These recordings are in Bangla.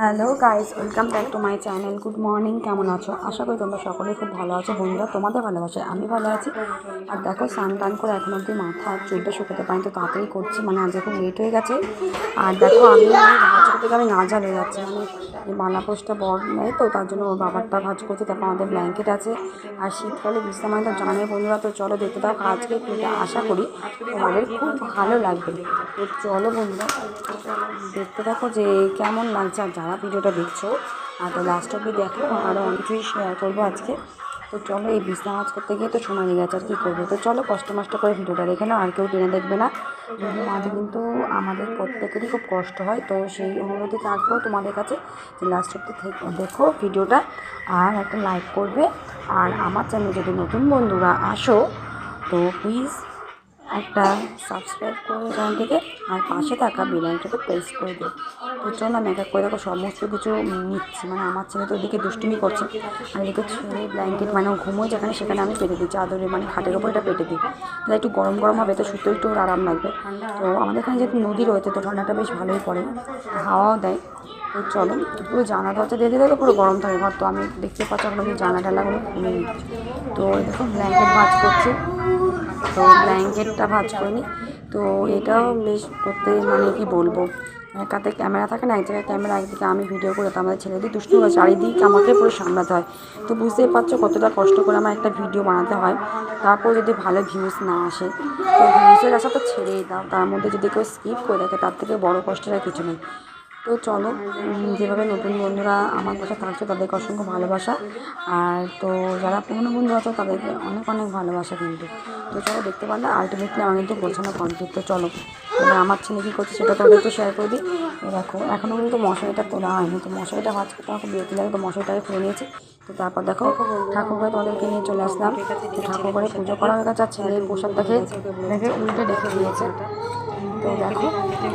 Hello guys, welcome back to my channel. Good morning, কেমন আছো? আশা করি তোমরা সকলেই খুব ভালো আছো। বন্ধুরা, তোমাদের ভালোবাসে আমি ভালো আছি। আর দেখো, স্নান টান করে এখন অবধি মাথা আর চুলটা শুকোতে পারি তো তাড়াতাড়ি করছি মানে আজ এখন লেট হয়ে গেছে। আর দেখো, আমি থেকে আমি নাজাল হয়ে যাচ্ছি মানে মালাপোষটা বড় নেয়, তো তার জন্য ওর বাবারটা ভাজ করছে, তারপর আমাদের ব্ল্যাঙ্কেট আছে। আর শীতকালে বিশ্রাম তো জানে বন্ধুরা, তো চলো দেখতে দাও আজকে কিন্তু আশা করি তোমাদের খুব ভালো লাগবে। তো চলো বন্ধুরা, দেখতে দেখো যে কেমন লাগছে, আর যারা ভিডিওটা দেখছ, আর তো লাস্ট অব্দি দেখো আরও অনেক কিছুই শেয়ার করব আজকে। তো চলো এই বিছনা মাছ করতে গিয়ে তো সময় লেগে গেছে, আর কী করব? তো চলো কষ্ট মষ্ট করে ভিডিওটা দেখে নাও, আর কেউ টেনে দেখবে না। মাঝে কিন্তু আমাদের প্রত্যেকেরই খুব কষ্ট হয়, তো সেই অনুরোধে থাকব তোমাদের কাছে যে লাস্ট অব্দি দেখো ভিডিওটা, আর একটা লাইক করবে। আর আমার চ্যানেল যদি নতুন বন্ধুরা আসো, তো প্লিজ একটা সাবস্ক্রাইব করে চ্যানেলটিকে আর পাশে থাকা বেলাইনটাকে প্রেস করে দিও। তো চলো আমি এক করে দেখো সমস্ত কিছু নিচ্ছি। মানে আমার ছেলে তো ওদিকে দুষ্টুমি করছে। আর এদিকে ছেলে ব্ল্যাঙ্কেট মানে ঘুমোয় যেখানে সেখানে আমি পেতে দিই। চাদরে মানে খাটের ওপর এটা পেতে দিই। তাহলে একটু গরম গরম হবে তো সুতো একটু আরাম লাগবে। তো আমাদের এখানে যেহেতু নদী রয়েছে তো ঠান্ডাটা বেশ ভালোই পড়ে। হাওয়াও দেয়। তো চলো পুরো জানা দরজা দিয়ে দিলে তো পুরো গরম থাকে ঘর তো আমি দেখতে পাচ্ছি আমি জানা টানাগুলো খুলে নিই তো দেখো ব্ল্যাঙ্কেট ভাজ করছি। তো ব্ল্যাঙ্কেটটা ভাজ করিনি তো এটাও বেশ করতে মানে কি বলব? এক হাতে ক্যামেরা থাকে না, এক জায়গায় ক্যামেরা একদিকে আমি ভিডিও করে তো আমাদের ছেলেদের দুষ্টু হয় চারিদিক আমাকে পুরো সামলাতে হয়। তো বুঝতেই পারছ কতটা কষ্ট করে আমার একটা ভিডিও বানাতে হয়। তারপর যদি ভালো ভিউজ না আসে, তো ভিউজের আশা তো ছেড়েই দাও। তার মধ্যে যদি কেউ স্কিপ করে দেখে তার থেকে বড় কষ্টের আর কিছু নেই। তো চলো যেভাবে নতুন বন্ধুরা আমার পাশে থাকছে তাদেরকে অসংখ্য ভালোবাসা। আর তো যারা পুরনো বন্ধু আছে তাদেরকে অনেক অনেক ভালোবাসা কিন্তু। তো চলো দেখতে পারলে আলটিমেটলি আমার কিন্তু পৌঁছানো কমপ্লিট। তো চলো। এবার আমার ছেলে কী করছে সেটা তোমাদের একটু শেয়ার করে দিই। দেখো এখনও কিন্তু মশারিটা তোলা হয়নি। তো মশারিটা ভাজ করতে আমাকে বিরতি লাগে তো মশারিটাকে খুলে নিয়েছি। তো তারপর দেখো ঠাকুর ঘরে তোমাদেরকে নিয়ে চলে আসলাম। তো ঠাকুর ঘরে পুজো করা হয়ে গেছে আর ছেলের পোশাকটাকে দেখে উল্টে রেখে দিয়েছে। তো দেখো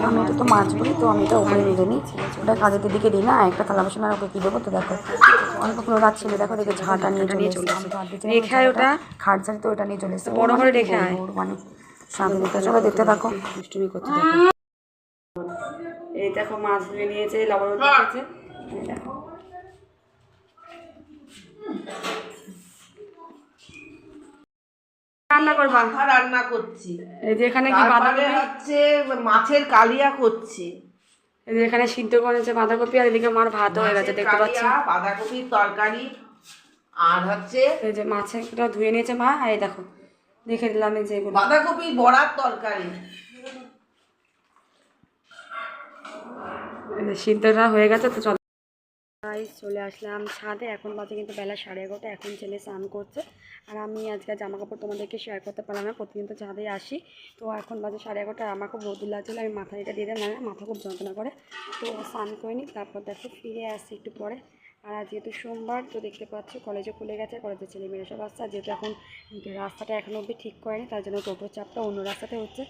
আমি তো মাছ বলি তো আমি এটা ওপরে রেখে নিই। ওটা কাজের দিকে দিই না একটা থালা বাসন আর ওকে কী দেবো? তো দেখো অনেকক্ষণ রাত ছেলে দেখো দেখে ঝাঁটা নিয়ে চলে এসেছে। রেখে ওটা। খাট ঝাড়ি তো ওটা নিয়ে চলে এসেছে। বড় করে রেখে মানে চলো দেখতে থাকো। দুষ্টুমি করতে দেখো এই দেখো মাছ ধুয়ে নিয়েছে লবণ রেখেছে এই দেখো। রান্না করবা রান্না করছি। এই যে এখানে কি বাঁধাকপি? হচ্ছে মাছের কালিয়া করছি। এই যে এখানে সিদ্ধ করেছে বাঁধাকপি আর এদিকে মার ভাত হয়ে গেছে মাছের দেখতে পাচ্ছি। বাঁধাকপির তরকারি আর হচ্ছে এই যে মাছেরটা ধুয়ে নিয়েছে মা আর এই দেখো। দেখে দিলাম এই যে এগুলো। বাঁধাকপির বড়ার তরকারি। সিদ্ধটা হয়ে গেছে তো চলো। আসলাম ছাদে। এখন বাজে কিন্তু বেলা সাড়ে এগারোটা। এখন ছেলে স্নান করছে। আর আমি আজকে জামা কাপড় তোমাদেরকে শেয়ার করতে পারলাম না। প্রতিদিন তো ছাদে আসি। তো এখন বাজে সাড়ে এগারোটা। আমার খুব রোদুর লাগছিল আমি মাথা এটা দিয়ে দিলাম। না মাথা খুব যন্ত্রণা করে। তো স্নান করে নিই তারপর দেখো ফিরে আসছি একটু পরে। আর আজ যেহেতু সোমবার, তো দেখতে পাচ্ছ কলেজে খুলে গেছে, কলেজের মেয়েরা সব আসছে। আর যেহেতু এখন রাস্তাটা এখনও অব্দি ঠিক করেনি, তার জন্য টোটোর চাপটা অন্য রাস্তাতে হচ্ছে।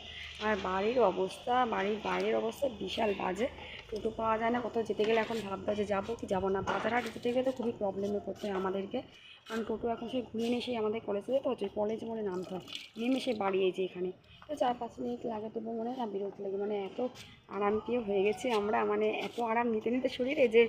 আর বাড়ির অবস্থা, বাড়ির বাইরের অবস্থা বিশাল বাজে। টোটো পাওয়া যায় না, কোথাও যেতে গেলে এখন ভাববে যে যাব কি? যাব না। বাজারহাট যেতে গেলে তো খুবই প্রবলেমে পড়তে আমাদেরকে। কারণ টোটো এখন সেই ঘুরিয়ে নিয়ে সেই আমাদের কলেজে যেতে হচ্ছে কলেজ মনে নামতে হয়। নেমে সে বাড়ি এই যে এখানে। তো চার পাঁচ মিনিট লাগে তবু মনে হয় না বিরক্ত লাগে। মানে এত আরাম পেয়ে হয়ে গেছে আমরা মানে এত আরাম নিতে নিতে শরীরে যে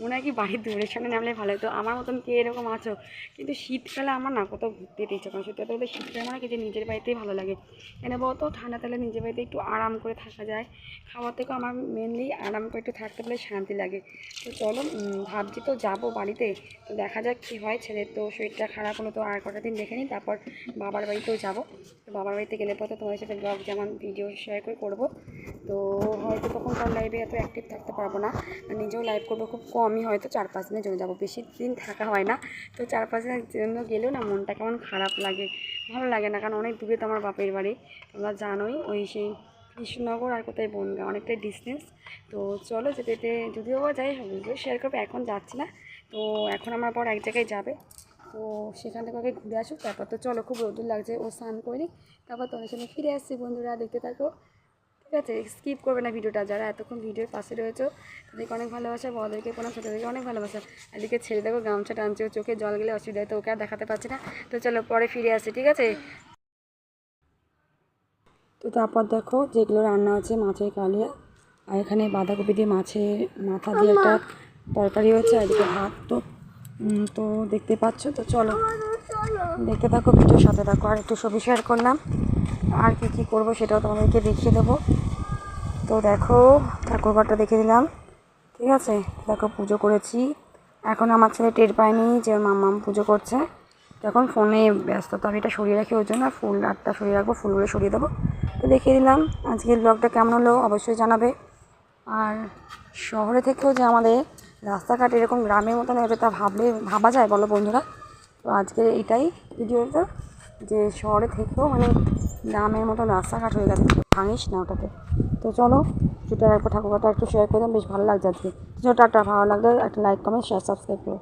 মনে হয় কি বাড়ির দূরের সামনে নামলে ভালো হতো। আমার মতন কে এরকম আছো? কিন্তু শীতকালে আমার না কোথাও ঘুরতে যেতে ইচ্ছে করে সত্যি বলতে শীতকালে মনে হয় যে নিজের বাড়িতেই ভালো লাগে। কেন বলতো? ঠান্ডা তাহলে নিজের বাড়িতে একটু আরাম করে থাকা যায়। খাওয়ার থেকেও আমার মেনলি আরাম করে একটু থাকতে পারলে শান্তি লাগে। তো চলো ভাবছি তো যাব বাড়িতে। তো দেখা যাক কী হয় ছেলের তো শরীরটা খারাপ হলো তো আর কটা দিন দেখে নিই, তারপর বাবার বাড়িতেও যাব। তো বাবার বাড়িতে গেলে পর তোমাদের সাথে ব্লগ যেমন ভিডিও শেয়ার করে করব। তো হয়তো তখন তার লাইভে এত অ্যাক্টিভ থাকতে পারব না। নিজেও লাইভ করব খুব কমই, হয়তো চার পাঁচ দিনের জন্য যাব। বেশি দিন থাকা হয় না। তো চার পাঁচ দিনের জন্য গেলেও না মনটা কেমন খারাপ লাগে, ভালো লাগে না। কারণ অনেক দূরে তো আমার বাপের বাড়ি। তোমরা জানোই ওই সেই কৃষ্ণনগর আর কোথায় বনগা, অনেকটাই ডিস্টেন্স তো চলো যেতে যেতে, যদিও বা যাই শেয়ার করব, এখন যাচ্ছি না। তো এখন আমার পর এক জায়গায় যাবে। তো সেখান থেকে আগে ঘুরে আসুক তারপর তো চলো খুব রোদুর লাগছে ও স্নান করে। তারপর তোমার সঙ্গে ফিরে আসছি বন্ধুরা দেখতে থাকো। ঠিক আছে স্কিপ করবে না ভিডিওটা যারা এতক্ষণ ভিডিওর পাশে রয়েছে তাদেরকে অনেক ভালোবাসা বড়দেরকে কোনো ছোটোদেরকে অনেক ভালোবাসা। এদিকে ছেড়ে দেখো গামছা টানছে ও চোখে জল গেলে অসুবিধা হয় তো ওকে আর দেখাতে পারছি না। তো চলো পরে ফিরে আসি ঠিক আছে? তো তারপর দেখো যেগুলো রান্না আছে মাছের কালিয়া। আর এখানে বাঁধাকপি দিয়ে মাছের মাথা দিয়ে একটা তরকারি হয়েছে আর এদিকে ভাত তো তো দেখতে পাচ্ছ? তো চলো। দেখতে থাকো, ভিডিওর সাথে থাকো। আর একটু ছবি শেয়ার করলাম। আর কী কী করব সেটাও তোমাদেরকে দেখিয়ে দেবো। তো দেখো, ঠাকুর ঘরটা দেখে দিলাম ঠিক আছে? দেখো, পুজো করেছি। এখন আমার ছেলে টের পায়নি যে মাম্মাম পুজো করছে। তখন ফোনে ব্যস্ত, তো আমি এটা সরিয়ে রাখি ওই জন্য। ফুল আটটা সরিয়ে রাখব ফুলগুলো সরিয়ে দেবো। তো দেখিয়ে দিলাম, আজকের ব্লগটা কেমন হলো অবশ্যই জানাবে। আর শহরে থেকেও যে আমাদের রাস্তাঘাট এরকম গ্রামের মতন হবে তা ভাবলে ভাবা যায়, বলো বন্ধুরা। তো আজকে এটাই ভিডিওটা, যে শহরে থেকেও মানে গ্রামের মতন রাস্তাঘাট হয়ে গেছে ভাঙিস না ওটাতে। তো চলো, যেটা একবার ঠাকুরটা একটু শেয়ার করে বেশ ভালো লাগছে আজকে। ছোটো টাটা, ভালো লাগলে একটা লাইক কমেন্ট শেয়ার সাবস্ক্রাইব করো।